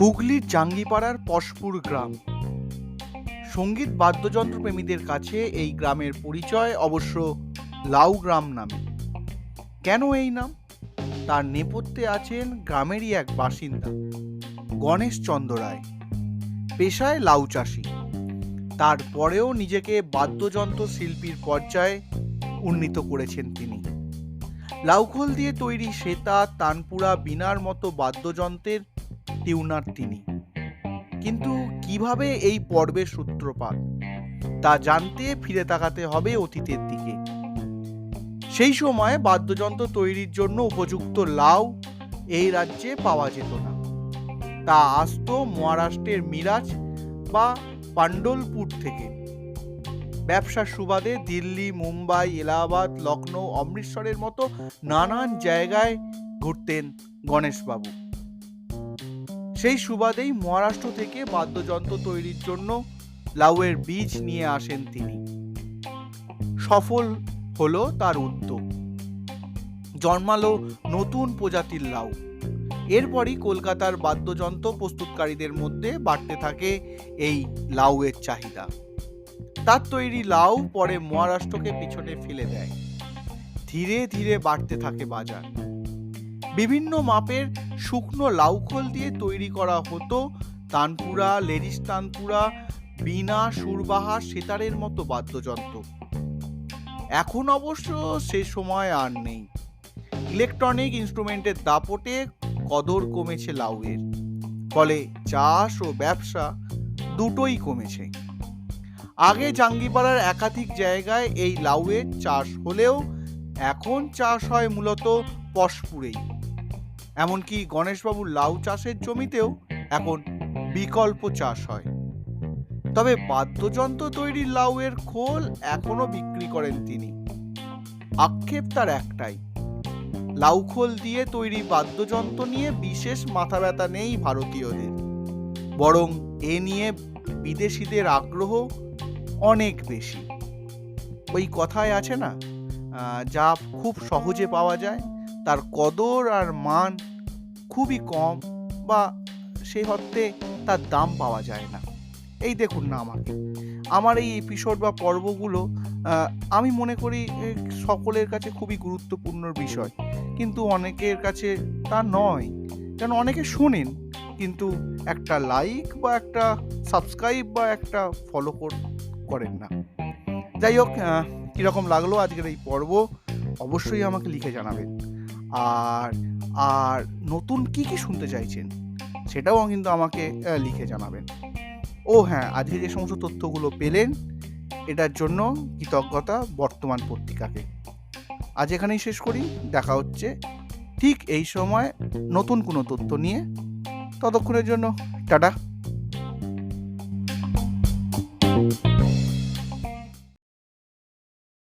হুগলির জাঙ্গিপাড়ার পশপুর গ্রাম। সংগীত বাদ্যযন্ত্র প্রেমীদের কাছে এই গ্রামের পরিচয় অবশ্য লাউ গ্রাম নামে। কেন এই নাম? তার নেপথ্যে আছেন গ্রামেরই এক বাসিন্দা, গণেশ চন্দ্র রায়। পেশায় লাউ চাষি। তারপরেও নিজেকে বাদ্যযন্ত্র শিল্পীর পর্যায়ে উন্নীত করেছেন তিনি। লাউখোল দিয়ে তৈরি সেতা, তানপুরা, বিনার মতো বাদ্যযন্ত্রের টিউনার তিনি। কিন্তু কীভাবে এই পর্বের সূত্রপাত, তা জানতে ফিরে তাকাতে হবে অতীতের দিকে। সেই সময় বাদ্যযন্ত্র তৈরির জন্য উপযুক্ত লাউ এই রাজ্যে পাওয়া যেত না। তা আসতো মহারাষ্ট্রের মিরাজ বা পান্ডলপুর থেকে। ব্যবসার সুবাদে দিল্লি, মুম্বাই, এলাহাবাদ লখনৌ অমৃতসরের মতো নানান জায়গায় ঘুরতেন গণেশবাবু। সেই সুবাদেই মহারাষ্ট্র থেকে বাদ্যযন্ত্র তৈরির জন্য লাউয়ের বীজ নিয়ে আসেন তিনি। সফল হলো তার উদ্যোগ। জন্মালো নতুন প্রজাতির লাউ। এরপরই কলকাতার বাদ্যযন্ত্র প্রস্তুতকারীদের মধ্যে বাড়তে থাকে এই লাউয়ের চাহিদা। তার তৈরি লাউ পরে মহারাষ্ট্রকে পিছনে ফেলে দেয়। ধীরে ধীরে বাড়তে থাকে বাজার। বিভিন্ন মাপের শুকনো লাউখোল দিয়ে তৈরি করা হতো তানপুরা, লেডিস তানপুরা বীণা সুরবাহা, সেতারের মতো বাদ্যযন্ত্র। এখন অবশ্য সে সময় আর নেই। ইলেকট্রনিক ইনস্ট্রুমেন্টের দাপটে কদর কমেছে লাউয়ের, ফলে চাষ ও ব্যবসা দুটোই কমেছে। আগে জাঙ্গিপাড়ার একাধিক জায়গায় এই লাউয়ের চাষ হলেও এখন চাষ হয় মূলত পশপুরেই। এমনকি গণেশবাবুর লাউ চাষের জমিতেও এখন বিকল্প চাষ হয়। তবে বাদ্যযন্ত্র তৈরির লাউয়ের খোল এখনও বিক্রি করেন তিনি। আক্ষেপ তার একটাই, লাউ খোল দিয়ে তৈরি বাদ্যযন্ত্র নিয়ে বিশেষ মাথা ব্যথা নেই ভারতীয়দের। বরং এ নিয়ে বিদেশিদের আগ্রহ অনেক বেশি। ওই কথায় আছে না যা খুব সহজে পাওয়া যায়, তার কদর আর মান খুবই কম বা সেই অর্থে তার দাম পাওয়া যায় না। এই দেখুন না আমাকে। আমার এই এপিসোড বা পর্বগুলো আমি মনে করি সকলের কাছে খুবই গুরুত্বপূর্ণ বিষয়। কিন্তু অনেকের কাছে তা নয়। কেন অনেকে শোনেন, কিন্তু একটা লাইক বা একটা সাবস্ক্রাইব বা একটা ফলো করেন না। যাই হোক কীরকম লাগল আজকের এই পর্ব, অবশ্যই আমাকে লিখে জানাবেন। আর আর নতুন কি কি শুনতে চাইছেন, সেটাও কিন্তু আমাকে লিখে জানাবেন। ও হ্যাঁ আজকে যে সমস্ত তথ্যগুলো পেলেন, এটার জন্য কৃতজ্ঞতা বর্তমান পত্রিকাকে। আজ এখানেই শেষ করি, দেখা হচ্ছে ঠিক এই সময় নতুন কোনো তথ্য নিয়ে। ততক্ষণের জন্য, টাটা।